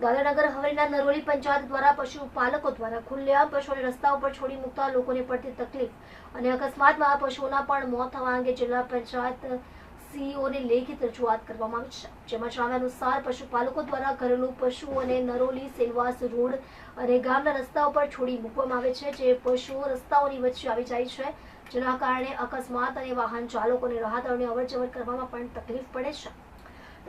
ગાંધીનગર હવેલીના નરોલી પંચાયત દ્વારા પશુપાલકો દ્વારા ખુલ્લેઆમ પશુઓને રસ્તા ઉપર છોડી મૂકતા લોકોને પડતી તકલીફ અને અકસ્માતમાં પશુઓના પણ મોત થવા અંગે જિલ્લા પંચાયત સીઈઓને લેખિત રજૂઆત કરવામાં આવી છે. જેમાં જણાવ્યા અનુસાર પશુપાલકો દ્વારા ઘરેલું પશુઓને નરોલી સેલવાસ રોડ અને ગામના રસ્તા ઉપર છોડી મૂકવામાં આવે છે, જે પશુઓ રસ્તાઓની વચ્ચે આવી જાય છે, જેના કારણે અકસ્માત અને વાહન ચાલકોને રાહદારીઓને અવરજવર કરવામાં પણ તકલીફ પડે છે.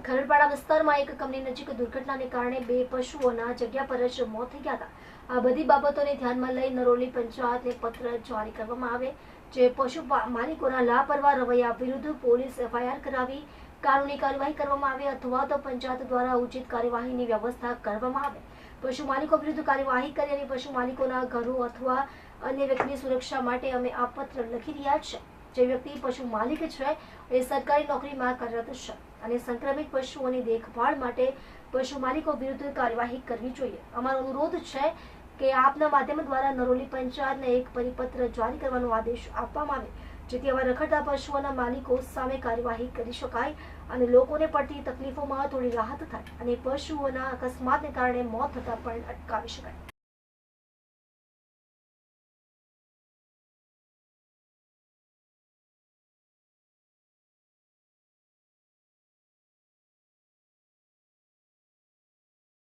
ખરડપાડા વિસ્તારમાં એક કંપની નજીક દુર્ઘટનાને કારણે બે પશુઓના જગ્યા પર જ મોત થઈ ગયા હતા. આ બધી બાબતોને ધ્યાનમાં લઈ નરોલી પંચાયતને પત્ર જારી કરવામાં આવે, જે પશુ માલિકોના લાપરવાહ રવૈયા વિરુદ્ધ પોલીસ એફઆઈઆર કરાવી કાનૂની કાર્યવાહી કરવામાં આવે અથવા તો પંચાયત દ્વારા ઉચિત કાર્યવાહીની વ્યવસ્થા કરવામાં આવે. પશુ માલિકો વિરુદ્ધ કાર્યવાહી કરી અને પશુ માલિકોના ઘરો અથવા અન્ય વ્યક્તિની સુરક્ષા માટે અમે આ પત્ર લખી રહ્યા છે. જે વ્યક્તિ, પશુ માલિક છે, એ સરકારી નોકરીમાં કાર્યરત છે અને સંક્રમિત પશુઓની દેખભાળ માટે પશુ માલિકો વિરુદ્ધ કાર્યવાહી કરવી જોઈએ. અમારો અનુરોધ છે કે આપના માધ્યમ દ્વારા નરોલી પંચાયતને એક પરિપત્ર જારી કરવાનો આદેશ આપવામાં આવે, જેથી આવા રખડતા પશુઓના માલિકો સામે કાર્યવાહી કરી શકાય અને લોકોને પડતી તકલીફોમાં થોડી રાહત થાય અને પશુઓના અકસ્માતને કારણે મોત થતા પણ અટકાવી શકાય.